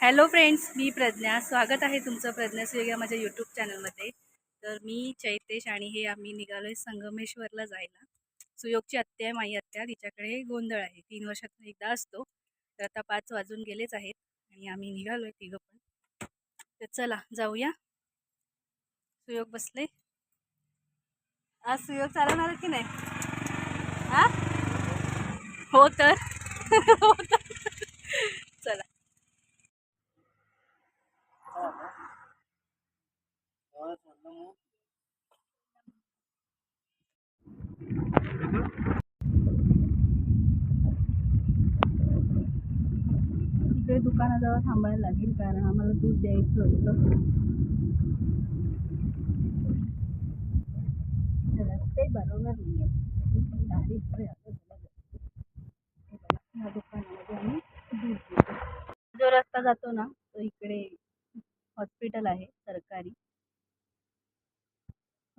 Hello friends मी प्रज्ञा. स्वागत आहे तुमचं प्रज्ञा सुयोग्या माझ्या यूट्यूब चॅनलमध्ये तर मी चैतेश आणि हे आम्ही निघालो आहे संगमेश्वरला जायला. सुयोगची आत्या आहे माई आत्या तिच्याकडे गोंधळ आहे. तीन वर्षातून एकदा असतो. तर आता पाच वाजून गेलेच आहेत आणि आम्ही निघालो आहे तिघं पण. तर चला जाऊया. सुयोग बसले. आज सुयोग चालवणार की नाही? हा? हो तर. हो हो दुकानाजवळ थांबायला लागेल कारण आम्हाला दूध द्यायचं होतं. रस्ते बरोबर नाही आहे ह्या दुकानामध्ये आम्ही दूध जो रस्ता जातो ना तो इकडे हॉस्पिटल आहे सरकारी.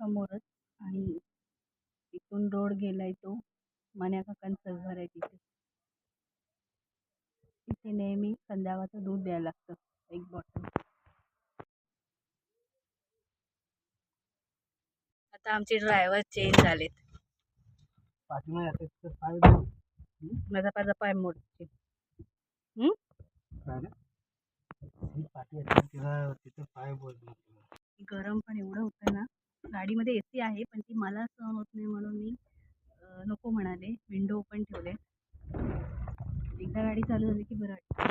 समोरच आणि इथून रोड गेलाय तो. मान्या काकांचं घर आहे तिथे. तिथे नेहमी संध्याकाळचं दूध द्यायला लागतं एक बॉटल आता आमचे ड्रायव्हर चेंज झालेत. माझा पायचा पाय मोडते गरम पण एवढं होतं ना गाडीमध्ये ए सी आहे पण ती मला सहन होत नाही म्हणून मी नको म्हणाले विंडो ओपन ठेवले. एकदा गाडी चालू झाली की बरं वाटतं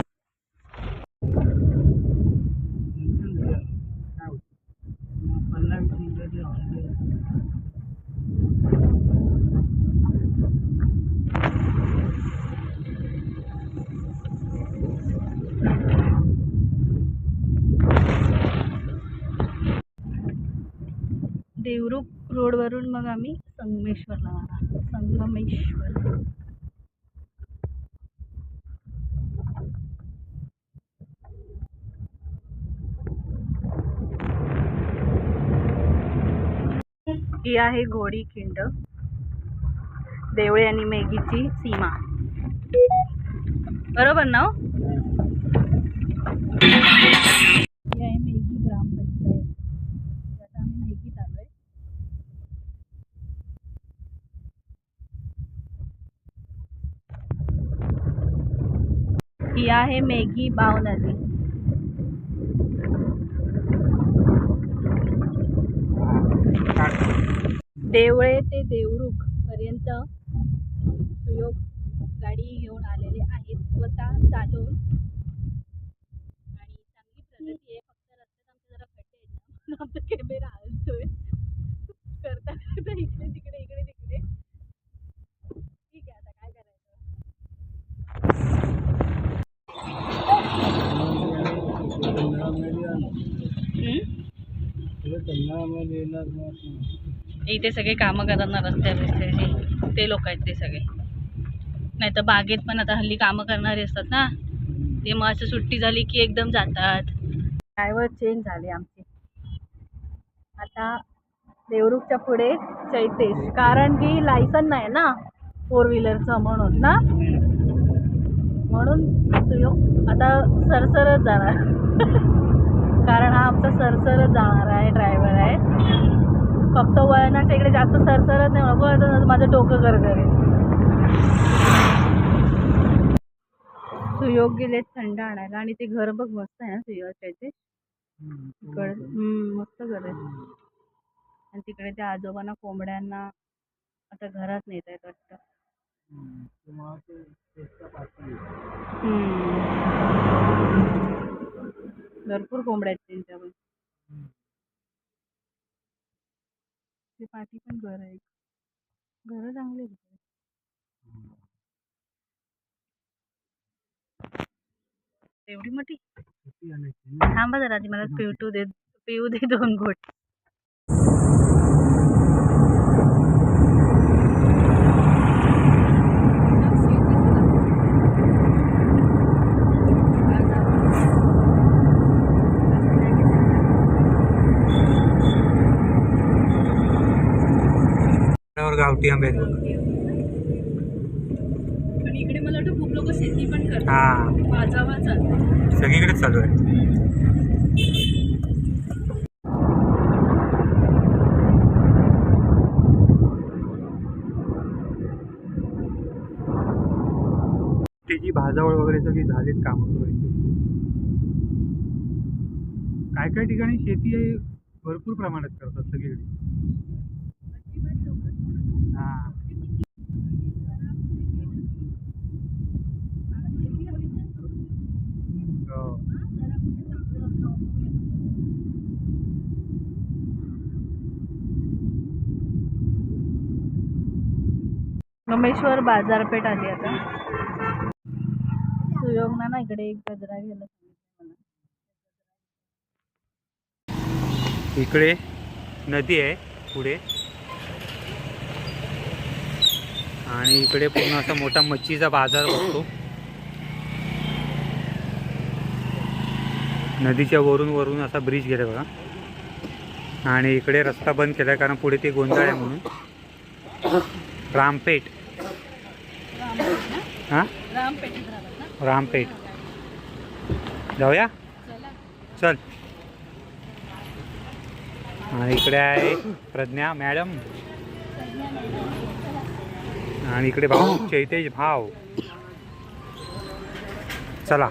काय होतं पन्नास मिनिटाची हॉलिडे देवरुख मग आम्ही संगमेश्वरला जाणार. संगमेश्वर. ही आहे घोडी खिंड. देवळे आणि मेघीची सीमा. बरोबर ना हो? ही आहे मेघी ग्रामपंचायत आता आम्ही मेघीत आलोय ही आहे मेघी बाव नदी. देवळे ते देवरुख पर्यंत सुयोग गाडी घेऊन आलेले आहेत. स्वतः चालून आणि चांगली प्रगती आहे. फक्त रस्त्यात आमचे जरा खड्डे आहेत ना. आमचा कॅमेरा हलतोय करता करता इकडे तिकडे ठीक आहे आता काय करायचं हम्म? इथे सगळे कामं करणार रस्त्या रस्त्याचे ते लोक आहेत ते सगळे. नाही तर बागेत पण आता हल्ली कामं करणारे असतात ना. ते मग असं सुट्टी झाली की एकदम जातात. ड्रायव्हर चेंज झाले आमचे. आता देवरुखच्या पुढे चैतेश कारण की लायसन नाही ना फोर व्हीलरचं म्हणून ना. म्हणून सुयोग आता सरसरच जाणार. कारण हा आमचा सरसरच जाणार आहे ड्रायव्हर आहे. फक्त वळणाच्या इकडे जास्त सरसरत नाही नको माझं डोकं गरगरे सुयोग गेले थंड आणायला आणि ते घर बघ मस्त आहे ना सुयोगाच्या इथे. इकडे मस्त घर आहे. आणि तिकडे त्या आजोबांना कोंबड्यांना आता घरात नेत आहेत वाटतं. भरपूर कोंबड्या आहेत त्यांच्यावर ते पाठी पण घर आहे. घर चांगली. एवढी मोठी? थांबा जरा आधी मला पिवटू दे पिऊ दे दोन घोट गावठी आंबे. इकडे मला वाटतं खूप लोक शेती पण करतात. हा. सगळीकडेच चालू आहे. त्याची भाजावळ वगैरे सगळी झालीत कामं करायची काय काय ठिकाणी शेती भरपूर प्रमाणात करतात सगळीकडे हा हो सोमेश्वर बाजारपेठ आली आता. सुयोगना ना इकडे एक गजरा घ्यायला इकडे नदी आहे पुढे. आणि इकडे पूर्ण असा मोठा मच्छीचा बाजार बसतो. नदीच्या वरून वरून असा ब्रिज गेला बघा. आणि इकडे रस्ता बंद केला कारण पुढे ते गोंधळ आहे म्हणून. रामपेठ. हां? रामपेठ. जाऊया? चला. चल. आणि इकडे आहे प्रज्ञा मॅडम. आणि इकडे भाऊ चैतेश भाव चला.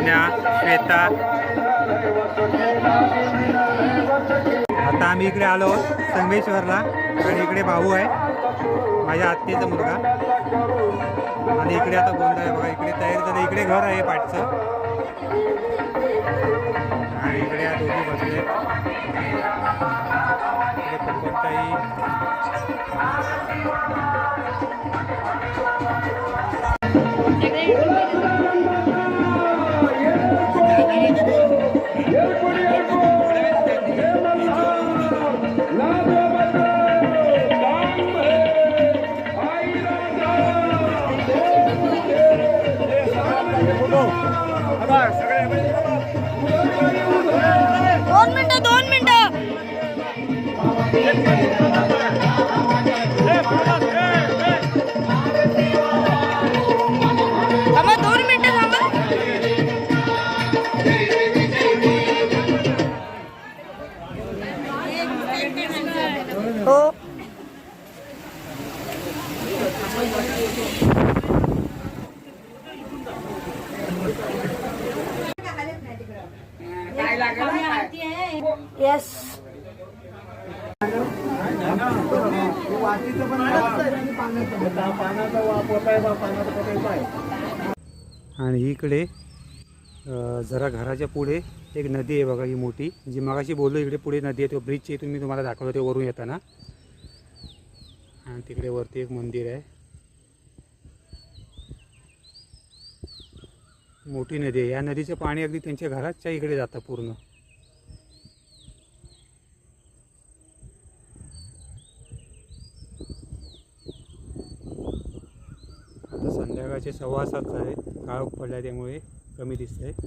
प्रज्ञा श्वेता. आता आम्ही इकडे आलो आहोत संगमेश्वरला आणि इकडे भाऊ आहे माझ्या आत्तेचा मुलगा. आणि इकडे आता गोंधळ आहे बघा इकडे तयार झालं इकडे घर आहे पाठचं. आणि इकडे या दोघी बसले दोन मिनिटं दोन मिनिटं. येस आणि इकडे जरा घराच्या पुढे एक नदी आहे बघा ही मोठी. जी मगाशी बोललो इकडे पुढे नदी आहे तो ब्रिज इथून मी तुम्हाला दाखवलं ते वरून येताना. आणि तिकडे वरती एक मंदिर आहे. मोठी नदी आहे. या नदीचं पाणी अगदी त्यांच्या घराच्या इकडे जातं पूर्ण. आता संध्याकाळचे सव्वा सात झाले काळ पडल्या त्यामुळे कमी दिसत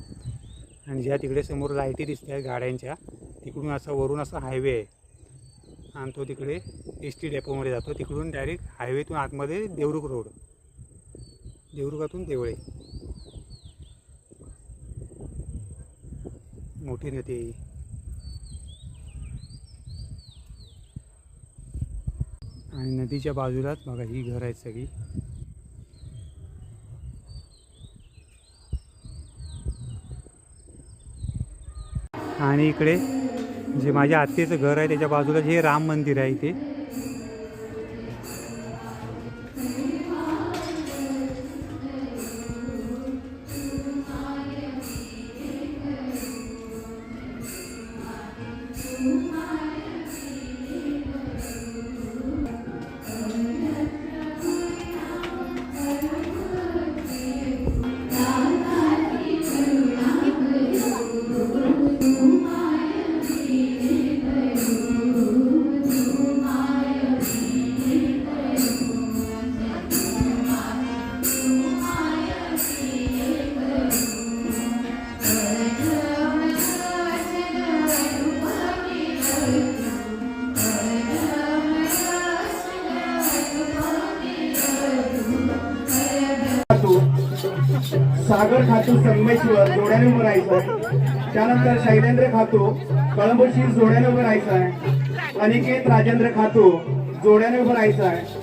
आणि ज्या तिकडे समोर लाईटी दिसत आहेत गाड्यांच्या तिकडून असा वरून असा हायवे आहे. आणि तो तिकडे एस टी डेपोमध्ये जातो. तिकडून डायरेक्ट हायवेतून आतमध्ये देवरुख रोड देवरुखातून देवळे. मोठी नदी आहे आणि नदीच्या बाजूलाच बघा ही घर आहेत सगळी. आणि इकडे जे माझ्या आत्तेचं घर आहे त्याच्या बाजूला जे राम मंदिर आहे इथे सागर खातू संगमेश्वर जोड्याने उभं राहायचं आहे त्यानंतर शैलेंद्र खातू कळंबशी जोड्याने उभं राहायचं आहे अनिकेत राजेंद्र खातू जोड्याने उभं राहायचं आहे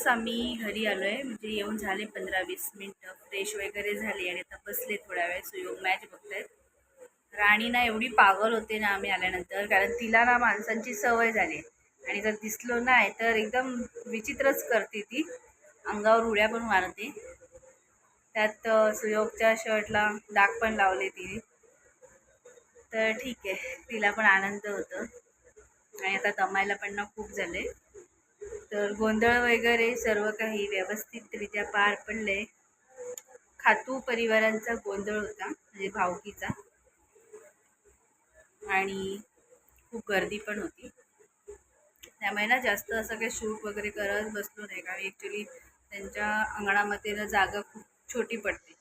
आत्ताच आम्ही घरी आलो आहे म्हणजे येऊन झाले पंधरा वीस मिनटं फ्रेश वगैरे झाले आणि आता बसले थोड्या वेळ. सुयोग मॅच बघतायत. राणी ना एवढी पागल होते ना आम्ही आल्यानंतर कारण तिला ना माणसांची सवय झाली. आणि जर दिसलो नाही तर एकदम विचित्रच करते ती. अंगावर उड्या पण मारते. त्यात सुयोगच्या शर्टला डाग पण लावले तिने. तर ठीक आहे तिला पण आनंद होतो. आणि आता दमायला पण ना खूप झाले तर गोंधळ वगैरे सर्व काही व्यवस्थितरित्या पार पडले. खातू परिवारांचा गोंधळ होता म्हणजे भावकीचा. आणि खूप गर्दी पण होती. त्यामुळे ना जास्त असं काही शूट वगैरे करत बसलो नाही कारण ॲक्च्युली त्यांच्या अंगणामध्ये ना जागा खूप छोटी पडते.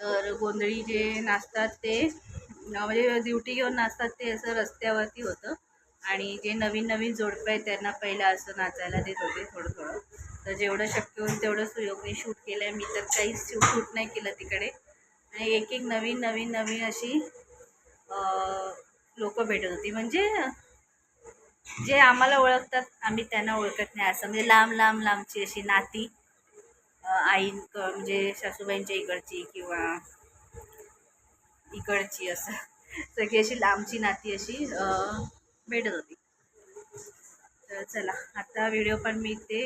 तर गोंधळी जे नाचतात ते म्हणजे ड्युटी घेऊन नाचतात ते असं रस्त्यावरती होतं. आणि जे नवीन नवीन जोडपं आहे त्यांना पहिलं असं नाचायला देत होते थोडं थोडं तर जेवढं शक्य होईल तेवढं सुयोगने शूट केलं आहे मी तर काहीच शूट नाही केलं तिकडे. आणि एक एक नवीन नवीन नवीन अशी लोक भेटत होती. म्हणजे जे आम्हाला ओळखतात आम्ही त्यांना ओळखत नाही असं. म्हणजे लांब लांब लांबची अशी नाती आई म्हणजे सासूबाईंच्या इकडची किंवा इकडची असं. सगळी अशी लांबची नाती अशी भेटत होती. तर चला आता व्हिडिओ पण मी इथे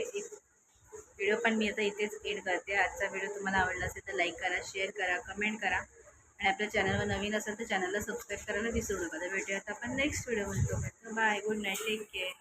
व्हिडिओ पण मी आता इथेच एड करते. आजचा व्हिडिओ तुम्हाला आवडला असेल तर लाईक करा शेअर करा कमेंट करा. आणि आपल्या चॅनलवर नवीन असेल तर चॅनलला सबस्क्राईब करायला विसरू नका. तर भेटूयात आपण नेक्स्ट व्हिडिओ म्हणतो bye good night take care